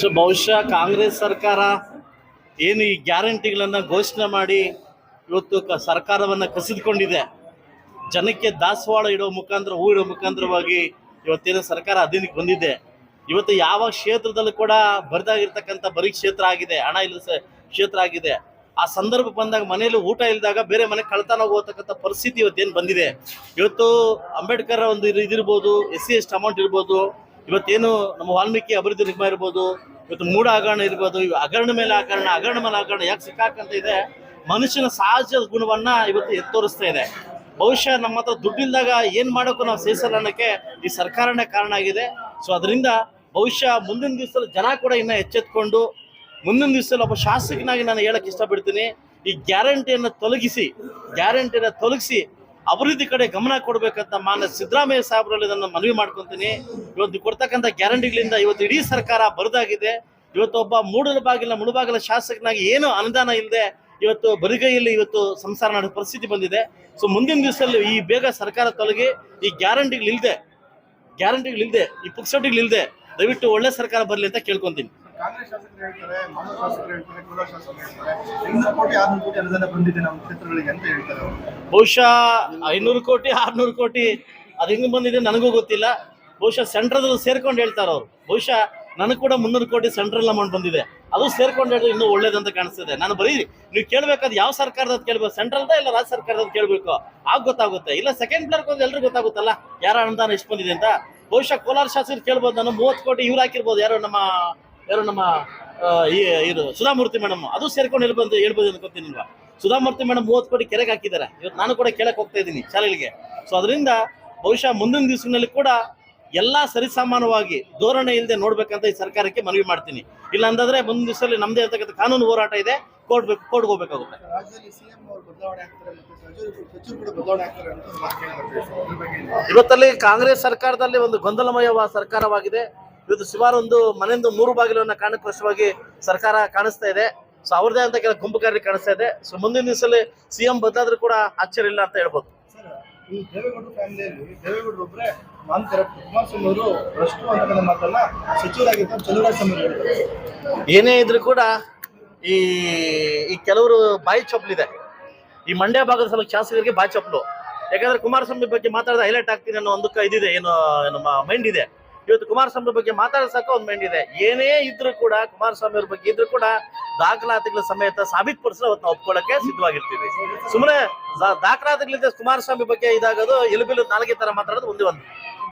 So ಬಹುಶಃ ಕಾಂಗ್ರೆಸ್ ಸರ್ಕಾರ ಏನು ಈ ಗ್ಯಾರಂಟಿಗಳನ್ನು ಘೋಷಣೆ ಮಾಡಿ ಇವತ್ತು ಕ ಸರ್ಕಾರವನ್ನು ಕಸಿದುಕೊಂಡಿದೆ. ಜನಕ್ಕೆ ದಾಸವಾಳ ಇಡೋ ಮುಖಾಂತರ, ಹೂ ಇಡೋ ಮುಖಾಂತರವಾಗಿ ಇವತ್ತೇನು ಸರ್ಕಾರ ಅಧೀನಕ್ಕೆ ಬಂದಿದೆ. ಇವತ್ತು ಯಾವ ಕ್ಷೇತ್ರದಲ್ಲೂ ಕೂಡ ಬರಿದಾಗಿರ್ತಕ್ಕಂಥ ಬರೀ ಕ್ಷೇತ್ರ ಆಗಿದೆ, ಹಣ ಇಲ್ಲದ ಕ್ಷೇತ್ರ ಆಗಿದೆ. ಆ ಸಂದರ್ಭ ಬಂದಾಗ ಮನೆಯಲ್ಲಿ ಊಟ ಇಲ್ಲದಾಗ ಬೇರೆ ಮನೆ ಕಳ್ತನ ಹೋಗತಕ್ಕಂಥ ಪರಿಸ್ಥಿತಿ ಇವತ್ತೇನು ಬಂದಿದೆ. ಇವತ್ತು ಅಂಬೇಡ್ಕರ್ ಒಂದು ಇದು ಇದಿರ್ಬೋದು, ಎಸ್ ಸಿ ಎಸ್ ಅಮೌಂಟ್ ಇರ್ಬೋದು ಇವತ್ತೇನು ನಮ್ಮ ವಾಲ್ಮೀಕಿ ಅಭಿವೃದ್ಧಿ ನಿಗಮ ಇರ್ಬೋದು, ಇವತ್ತು ಮೂಡ ಹಗರಣ ಇರ್ಬೋದು, ಇವು ಹಗರಣ ಮೇಲೆ ಹಗರಣ ಹಗರಣ ಮೇಲೆ ಹಗರಣ ಯಾಕೆ ಸಿಕ್ಕಾಕಂತ ಇದೆ, ಮನುಷ್ಯನ ಸಹಜ ಗುಣವನ್ನ ಇವತ್ತು ಎತ್ತೋರಿಸ್ತಾ ಇದೆ. ಬಹುಶಃ ನಮ್ಮ ಹತ್ರ ದುಡ್ಡಿಲ್ದಾಗ ಏನ್ ಮಾಡೋಕ್ಕೂ ನಾವು ಸೇರಿಸಲ್ಲ ಅನ್ನೋಕ್ಕೆ ಈ ಸರ್ಕಾರನೇ ಕಾರಣ ಆಗಿದೆ. ಸೊ ಅದರಿಂದ ಬಹುಶಃ ಮುಂದಿನ ದಿವಸದಲ್ಲಿ ಜನ ಕೂಡ ಇನ್ನ ಎಚ್ಚೆತ್ಕೊಂಡು, ಮುಂದಿನ ದಿವಸದಲ್ಲಿ ಒಬ್ಬ ಶಾಸಕನಾಗಿ ನಾನು ಹೇಳಕ್ ಇಷ್ಟಪಡ್ತೀನಿ. ಈ ಗ್ಯಾರಂಟಿಯನ್ನು ತೊಲಗಿಸಿ ಗ್ಯಾರಂಟಿಯನ್ನು ತೊಲಗಿಸಿ ಅಭಿವೃದ್ಧಿ ಕಡೆ ಗಮನ ಕೊಡಬೇಕಂತ ಮಾನ್ಯ ಸಿದ್ದರಾಮಯ್ಯ ಸಾಹೇಬರಲ್ಲಿ ನಾನು ಮನವಿ ಮಾಡ್ಕೊತೀನಿ. ಇವತ್ತು ಕೊಡ್ತಕ್ಕಂಥ ಗ್ಯಾರಂಟಿಗಳಿಂದ ಇವತ್ತು ಇಡೀ ಸರ್ಕಾರ ಬರದಾಗಿದೆ. ಇವತ್ತು ಒಬ್ಬ ಮೂಡಲ ಬಾಗಿಲ, ಮುಳುಬಾಗಿಲ ಶಾಸಕನಾಗಿ ಏನು ಅನುದಾನ ಇಲ್ಲದೆ ಇವತ್ತು ಬರಿಗೈಯಲ್ಲಿ ಇವತ್ತು ಸಂಸಾರ ಮಾಡೋ ಪರಿಸ್ಥಿತಿ ಬಂದಿದೆ. ಸೊ ಮುಂದಿನ ದಿವಸದಲ್ಲಿ ಈ ಬೇಗ ಸರ್ಕಾರ ತೊಲಗಿ ಈ ಗ್ಯಾರಂಟಿಗಳಿಲ್ಲದೆ ಗ್ಯಾರಂಟಿಗಳಿಲ್ಲದೆ, ಈ ಪುಕ್ಸಟಿಗಳಿಲ್ಲದೆ ದಯವಿಟ್ಟು ಒಳ್ಳೆ ಸರ್ಕಾರ ಬರಲಿ ಅಂತ ಕೇಳ್ಕೊಂತೀನಿ. ಬಹುಶಃ ಐನೂರು ಕೋಟಿ, ಆರ್ನೂರು ಕೋಟಿ ಅದು ಹಿಂಗೆ ಬಂದಿದೆ ನನಗೂ ಗೊತ್ತಿಲ್ಲ. ಬಹುಶಃ ಸೆಂಟ್ರಲ್ ಸೇರ್ಕೊಂಡು ಹೇಳ್ತಾರೆ ಅವರು. ಬಹುಶಃ ನನಗೆ ಕೂಡ ಮುನ್ನೂರು ಕೋಟಿ ಸೆಂಟ್ರಲ್ ಅಮೌಂಟ್ ಬಂದಿದೆ. ಅದು ಸೇರ್ಕೊಂಡು ಹೇಳಿದ್ರೆ ಇನ್ನೂ ಒಳ್ಳೇದಂತ ಕಾಣಿಸ್ತದೆ. ನಾನು ಬರೀ ನೀವು ಕೇಳಬೇಕಾದ ಯಾವ ಸರ್ಕಾರದ ಕೇಳ್ಬೇಕು? ಸೆಂಟ್ರಲ್ದ ಇಲ್ಲ ರಾಜ್ಯ ಸರ್ಕಾರದ ಕೇಳಬೇಕು? ಆಗ ಗೊತ್ತಾಗುತ್ತೆ. ಇಲ್ಲ ಸೆಕೆಂಡ್ ಪ್ಲೇರ್ ಒಂದು ಎಲ್ರಿಗೂ ಗೊತ್ತಾಗುತ್ತಲ್ಲ, ಯಾರ ಅನುದಾನ ಎಷ್ಟು ಬಂದಿದೆ ಅಂತ? ಬಹುಶಃ ಕೋಲಾರ ಶಾಸಕರು ಕೇಳ್ಬೋದು, ನಾನು ಮೂವತ್ತು ಕೋಟಿ ಇವ್ರು ಹಾಕಿರ್ಬೋದು, ಯಾರೋ ನಮ್ಮ ಯಾರೋ ನಮ್ಮ ಇದು ಸುಧಾಮೂರ್ತಿ ಮೇಡಮ್ ಅದು ಸೇರ್ಕೊಂಡು ಹೇಳ್ಬೋದು ಅಂತ ಅನ್ಕೋತೀನಿಲ್ವಾ ಸುಧಾಮೂರ್ತಿ ಮೇಡಮ್ ಮೂವತ್ತು ಕೋಟಿ ಕೆರೆಗೆ ಹಾಕಿದ್ದಾರೆ. ಇವತ್ತು ನಾನು ಕೂಡ ಕೇಳಕ್ಕೆ ಹೋಗ್ತಾ ಇದ್ದೀನಿ ಶಾಲೆಗಳಿಗೆ. ಸೊ ಅದರಿಂದ ಬಹುಶಃ ಮುಂದಿನ ದಿವಸಗಳಲ್ಲಿ ಕೂಡ ಎಲ್ಲಾ ಸರಿಸಮಾನವಾಗಿ ಧೋರಣೆ ಇಲ್ಲದೆ ನೋಡ್ಬೇಕಂತ ಈ ಸರ್ಕಾರಕ್ಕೆ ಮನವಿ ಮಾಡ್ತೀನಿ. ಇಲ್ಲ ಅಂತಂದ್ರೆ ಮುಂದಿನ ದಿವಸದಲ್ಲಿ ನಮ್ದೇ ಇರ್ತಕ್ಕಂಥ ಕಾನೂನು ಹೋರಾಟ ಇದೆ ಕೋರ್ಟ್ ಬೇಕು ಕೋರ್ಟ್ಗೆ ಹೋಗ್ಬೇಕಾಗುತ್ತೆ. ಸಿಎಂ ಅವರು ಬದಲಾವಣೆ ಆಗ್ತಾರೆ ಮತ್ತೆ ಸಚಿವರು ಸಚಿವರು ಕೂಡ ಬದಲಾವಣೆ ಆಗ್ತಾರೆ ಅಂತ ಒಂದು ಮಾತು ಕೇಳಿ ಬರ್ತಾ ಇದೆ. ಅದ್ರ ಬಗ್ಗೆ ಇವತ್ತಲ್ಲಿ ಕಾಂಗ್ರೆಸ್ ಸರ್ಕಾರದಲ್ಲಿ ಒಂದು ಗೊಂದಲಮಯ ಸರ್ಕಾರವಾಗಿದೆ. ಇವತ್ತು ಸುಮಾರು ಒಂದು ಮನೆಯಿಂದ ಮೂರು ಬಾಗಿಲನ್ನ ಕಾರಣಕ್ಕೋಸ್ಕರವಾಗಿ ಸರ್ಕಾರ ಕಾಣಿಸ್ತಾ ಇದೆ. ಸೊ ಅವ್ರದೇ ಅಂತ ಕೆಲವು ಗುಂಪು ಕಾರ್ಯ ಕಾಣಿಸ್ತಾ ಇದೆ. ಸೊ ಮುಂದಿನ ದಿವಸದಲ್ಲಿ ಸಿಎಂ ಬದಲಾದ್ರೂ ಕೂಡ ಆಶ್ಚರ್ಯ ಇಲ್ಲ ಅಂತ ಹೇಳ್ಬೋದು. ಈ ದೇವೇಗೌಡರ ಫ್ಯಾಮಿಲಿಯಲ್ಲಿ ದೇವೇಗೌಡರು ಒಬ್ಬರೇ ನಾನ್ ಕರೆಕ್ಟ್ ಕುಮಾರಸ್ವಾಮಿ ಅವರು ಭ್ರಷ್ಟು ಅಂತಕ್ಕಂಥ ಮಾತನ್ನ ಸಚಿವರಾಗಿರ್ತಾರೆ ಚಂದ್ರರಾಜ್ ಸ್ವಾಮಿ ಏನೇ ಇದ್ರೂ ಕೂಡ ಈ ಈ ಕೆಲವರು ಬಾಯಿ ಚಪ್ಪಲಿದೆ. ಈ ಮಂಡ್ಯ ಭಾಗದ ಸಲ ಶಾಸಕರಿಗೆ ಬಾಯಿ ಚಪ್ಪಲು. ಯಾಕಂದ್ರೆ ಕುಮಾರಸ್ವಾಮಿ ಬಗ್ಗೆ ಮಾತಾಡಿದ ಹೈಲೈಟ್ ಆಗ್ತೀನಿ ಅನ್ನೋ ಒಂದು ಇದಿದೆ ಏನು ನಮ್ಮ ಮೈಂಡ್ ಇದೆ. ಇವತ್ತು ಕುಮಾರಸ್ವಾಮಿ ಬಗ್ಗೆ ಮಾತಾಡ ಸಾಕು, ಒಂದು ಮೈಂಡ್ ಇದೆ. ಏನೇ ಇದ್ರೂ ಕೂಡ ಕುಮಾರಸ್ವಾಮಿ ಅವ್ರ ಬಗ್ಗೆ ಇದ್ರೂ ಕೂಡ ದಾಖಲಾತಿಗಳ ಸಮೇತ ಸಾಬೀತುಪಡಿಸಲು ಅವತ್ತು ನಾವು ಸಿದ್ಧವಾಗಿರ್ತೀವಿ. ಸುಮ್ಮನೆ ದಾಖಲಾತಿಗಳಿಂದ ಕುಮಾರಸ್ವಾಮಿ ಬಗ್ಗೆ ಇದಾಗೋದು ಎಲುಬಿಲು ನಾಲ್ಗೆ ತರ ಮಾತಾಡೋದು ಒಂದೇ ಒಂದು.